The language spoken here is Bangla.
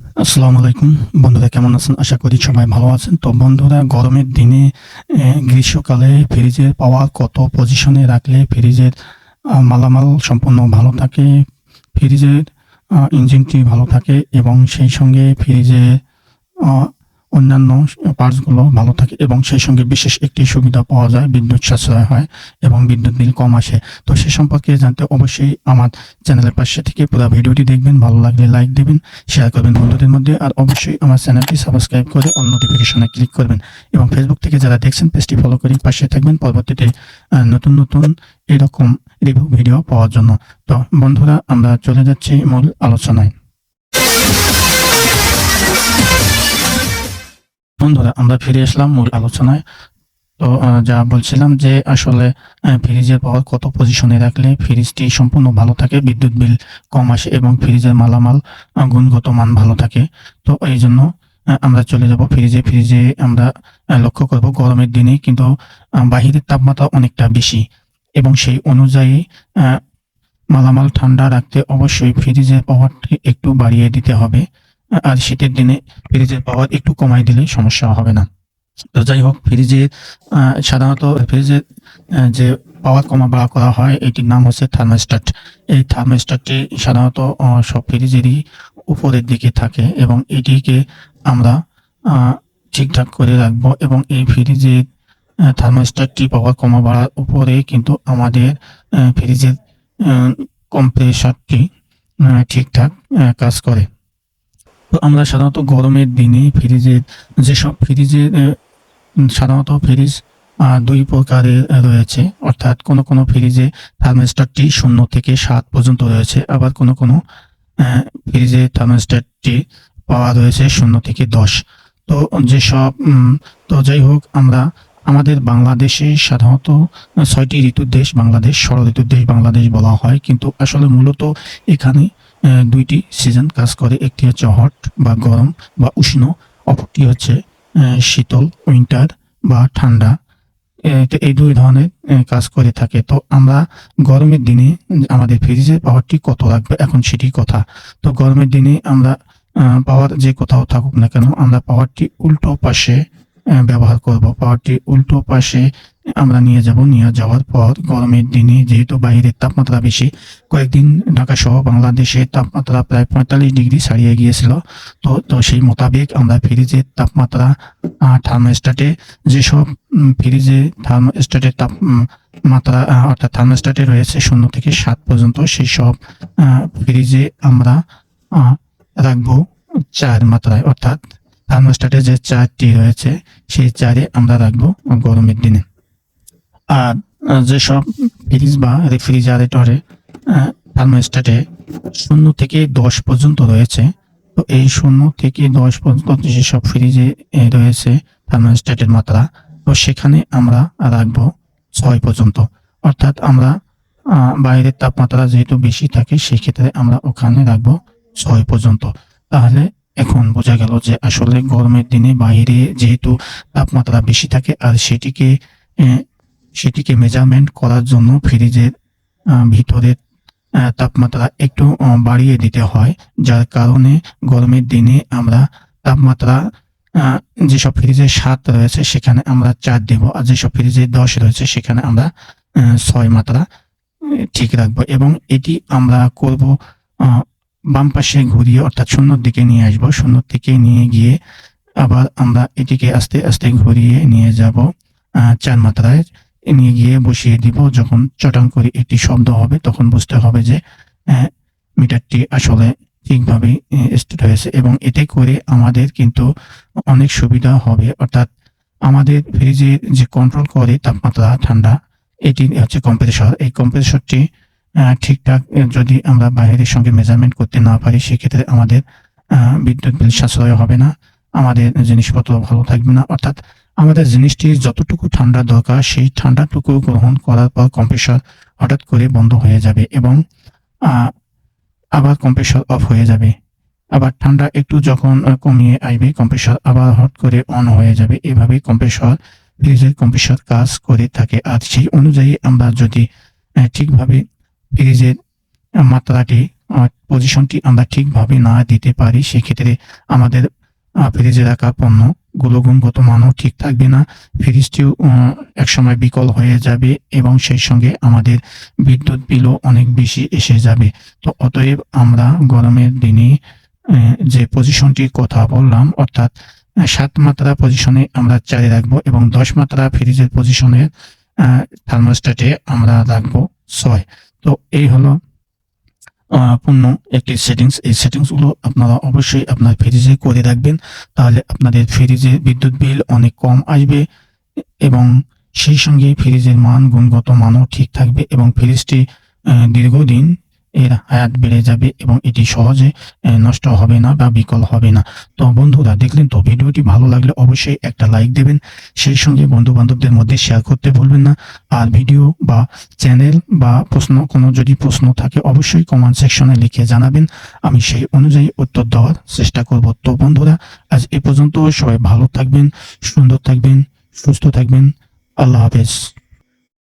আসসালামু আলাইকুম। বন্ধুরা কেমন আছেন? আশা করি সবাই ভালো আছেন। তো বন্ধুরা গরমের দিনে গ্রীষ্মকালে ফ্রিজের পাওয়ার কত পজিশনে রাখলে ফ্রিজের মালামাল সম্পূর্ণ ভালো থাকে ফ্রিজের ইঞ্জিনটি ভালো থাকে এবং সেই সঙ্গে ফ্রিজের আহ, অন্যান্য পার্টসগুলো ভালো থাকে এবং সেই সঙ্গে বিশেষ একটি সুবিধা পাওয়া যায়, বিদ্যুৎ সাশ্রয় হয় এবং বিদ্যুৎ বিল কম আসে। তো সে সম্পর্কে জানতে অবশ্যই আমার চ্যানেলের পাশে থেকে পুরো ভিডিওটি দেখবেন, ভালো লাগলে লাইক দেবেন শেয়ার করবেন বন্ধুদের মধ্যে আর অবশ্যই আমার চ্যানেলটি সাবস্ক্রাইব করে অন নোটিফিকেশনে ক্লিক করবেন। এবং ফেসবুক থেকে যারা দেখছেন পেজটি ফলো করে পাশে থাকবেন পরবর্তীতে নতুন নতুন এরকম রিভিউ ভিডিও পাওয়ার জন্য। তো বন্ধুরা, আমরা চলে যাচ্ছি মূল আলোচনায়। বন্ধুরা আমরা ফিরে আসলাম মূল আলোচনায়। তো যা বলছিলাম যে আসলে ফ্রিজের পাওয়ার কত পজিশনে রাখলে ফ্রিজটি সম্পূর্ণ ভালো থাকে, বিদ্যুৎ বিল কম আসে এবং ফ্রিজের মালামাল গুণগত মান ভালো থাকে। তো, এই জন্য আমরা চলে যাব ফ্রিজে। ফ্রিজে আমরা লক্ষ্য করব গরমের দিনে কিন্তু বাহিরের তাপমাত্রা অনেকটা বেশি এবং সেই অনুযায়ী মালামাল ঠান্ডা রাখতে অবশ্যই ফ্রিজের পাওয়ারটি একটু বাড়িয়ে দিতে হবে। আর শীতের দিনে ফ্রিজের পাওয়ার একটু কমাই দিলে সমস্যা হবে না। তো যাই হোক, ফ্রিজে সাধারণত ফ্রিজের যে পাওয়ার কমা বাড়া করা হয়, এটির নাম হচ্ছে থার্মোস্ট্যাট এই থার্মোস্ট্যাটটি সাধারণত সব ফ্রিজেরই উপরের দিকে থাকে এবং এটিকে আমরা ঠিকঠাক করে রাখব এবং এই ফ্রিজের থার্মোস্ট্যাটটি পাওয়ার কমা বাড়ার উপরে কিন্তু আমাদের ফ্রিজের কম্প্রেসারটি ঠিকঠাক কাজ করে। তো আমরা সাধারণত গরমের দিনে ফ্রিজের যেসব ফ্রিজের সাধারণত ফ্রিজ দুই প্রকারের রয়েছে। অর্থাৎ কোনো কোনো ফ্রিজে থার্মোস্ট্যাটটি শূন্য থেকে সাত পর্যন্ত রয়েছে। আবার কোনো কোনো ফ্রিজে থার্মোস্ট্যাটটি পাওয়া রয়েছে শূন্য থেকে দশ। তো যেসব তো যাই হোক, আমরা, আমাদের বাংলাদেশে সাধারণত ছয়টি ঋতুর দেশ, বাংলাদেশ ষড় ঋতুর দেশ বাংলাদেশ বলা হয়। কিন্তু আসলে মূলত এখানে দুইটি সিজন কাজ করে। একটি হচ্ছে হট বা গরম বা উষ্ণ, অপরটি হচ্ছে শীতল উইন্টার বা ঠান্ডা। এই দুই ধরনের কাজ করে থাকে। তো আমরা গরমের দিনে আমাদের ফ্রিজের পাওয়ারটি কত রাখবে এখন সেটি কথা। তো গরমের দিনে আমরা পাওয়ার যে কোথাও থাকুক না কেন, আমরা পাওয়ারটি উল্টো পাশে ব্যবহার করব। পাওয়ারটি উল্টো পাশে আমরা নিয়ে যাব। নিয়ে যাওয়ার পর গরমের দিনে যেহেতু বাইরের তাপমাত্রা বেশি, কয়েকদিন ঢাকা সহ বাংলাদেশে তাপমাত্রা প্রায় পঁয়তাল্লিশ ডিগ্রি ছাড়িয়ে গিয়েছিল। তো তো সেই মোতাবেক আমরা ফ্রিজের তাপমাত্রা থার্মোস্ট্যাটে যেসব ফ্রিজে থার্মোস্ট্যাটের তাপ মাত্রা অর্থাৎ থার্মোস্ট্যাটে রয়েছে শূন্য থেকে সাত পর্যন্ত, সেই সব ফ্রিজে আমরা রাখব চার মাত্রায়। অর্থাৎ থার্মোস্ট্যাটে যে চারটি রয়েছে, সেই চারে আমরা রাখব গরমের দিনে। আর যেসব ফ্রিজ বা রেফ্রিজারেটরে থার্মোস্ট্যাটে শূন্য থেকে দশ পর্যন্ত রয়েছে, তো এই শূন্য থেকে দশ পর্যন্ত যেসব ফ্রিজে রয়েছে থার্মোস্ট্যাটের মাত্রা, তো সেখানে আমরা রাখব ছয় পর্যন্ত। অর্থাৎ আমরা বাইরের তাপমাত্রা যেহেতু বেশি থাকে, সেক্ষেত্রে আমরা ওখানে রাখব ছয় পর্যন্ত। তাহলে এখন বোঝা গেল যে আসলে গরমের দিনে বাইরে যেহেতু তাপমাত্রা বেশি থাকে, আর সেটিকে সেটিকে মেজারমেন্ট করার জন্য ফ্রিজের ভিতরে তাপমাত্রা একটু বাড়িয়ে দিতে হয়। যার কারণে গরমের দিনে আমরা তাপমাত্রা যেসব ফ্রিজে সাত রয়েছে সেখানে আমরা চার দেব, আর যেসব ফ্রিজে দশ রয়েছে সেখানে আমরা ছয় মাত্রা ঠিক রাখব। এবং এটি আমরা করব বাম পাশে ঘুরিয়ে অর্থাৎ শূন্যর দিকে নিয়ে আসব। শূন্যর দিকে নিয়ে গিয়ে আবার আমরা এটিকে আস্তে আস্তে ঘুরিয়ে নিয়ে যাব চার মাত্রায়। নিয়ে গিয়ে বসিয়ে দিব। যখন চটাং করে একটি শব্দ হবে, তখন বুঝতে হবে যে মিটারটি আসলে ঠিকভাবে স্টার্ট হয়েছে এবং এতে করে আমাদের কিন্তু অনেক সুবিধা হবে। অর্থাৎ আমাদের ফ্রিজে যে কন্ট্রোল করে তাপমাত্রা, ঠান্ডা, এটি হচ্ছে কম্প্রেসর এই কম্প্রেসরটি ঠিকঠাক যদি আমরা বাইরের সঙ্গে মেজারমেন্ট করতে না পারি, সেক্ষেত্রে আমাদের বিদ্যুৎ বিল সাশ্রয় হবে না, আমাদের জিনিসপত্র ভালো থাকবে না। অর্থাৎ আমাদের জিনিসটি যতটুকু ঠান্ডা দরকার, সেই ঠান্ডাটুকু গ্রহণ করার পর কম্প্রেসর হঠাৎ করে বন্ধ হয়ে যাবে এবং আবার কম্প্রেসর অফ হয়ে যাবে। আবার ঠান্ডা একটু যখন কমিয়ে আসবে কম্প্রেসর আবার হট করে অন হয়ে যাবে। এভাবে কম্প্রেসর ফ্রিজের কম্প্রেসর কাজ করে থাকে। আর সেই অনুযায়ী আমরা যদি ঠিকভাবে ফ্রিজের মাত্রাটি পজিশনটি আমরা ঠিকভাবে না দিতে পারি, সেক্ষেত্রে আমাদের ফ্রিজে রাখা পণ্যগুলো গুণগত মানও ঠিক থাকবে না। ফ্রিজটিও একসময় বিকল হয়ে যাবে এবং সেই সঙ্গে আমাদের বিদ্যুৎ বিলও অনেক বেশি এসে যাবে। তো অতএব আমরা গরমের দিনে যে পজিশনটির কথা বললাম, অর্থাৎ সাত মাত্রা পজিশনে আমরা চারে রাখব এবং দশ মাত্রা ফ্রিজের পজিশনে থার্মোস্ট্যাটে আমরা রাখব ছয়। তো এই হলো পূর্ণ একটি সেটিংস এই সেটিংসগুলো আপনারা অবশ্যই আপনার ফ্রিজে করে রাখবেন। তাহলে আপনাদের ফ্রিজে বিদ্যুৎ বিল অনেক কম আসবে এবং সেই সঙ্গে ফ্রিজের মান, গুণগত মানও ঠিক থাকবে এবং ফ্রিজটি দীর্ঘদিন এর হায়াত বেড়ে যাবে এবং এটি সহজে নষ্ট হবে না বা বিকল হবে না। তো বন্ধুরা, দেখলেন তো, ভিডিওটি ভালো লাগলে অবশ্যই একটা লাইক দেবেন। সেই সঙ্গে বন্ধু বান্ধবদের মধ্যে শেয়ার করতে ভুলবেন না। আর ভিডিও বা চ্যানেল বা প্রশ্ন, কোনো যদি প্রশ্ন থাকে, অবশ্যই কমেন্ট সেকশনে লিখে জানাবেন। আমি সেই অনুযায়ী উত্তর দেওয়ার চেষ্টা করব। তো বন্ধুরা, আজ এ পর্যন্ত সবাই ভালো থাকবেন, সুন্দর থাকবেন, সুস্থ থাকবেন। আল্লাহ হাফেজ।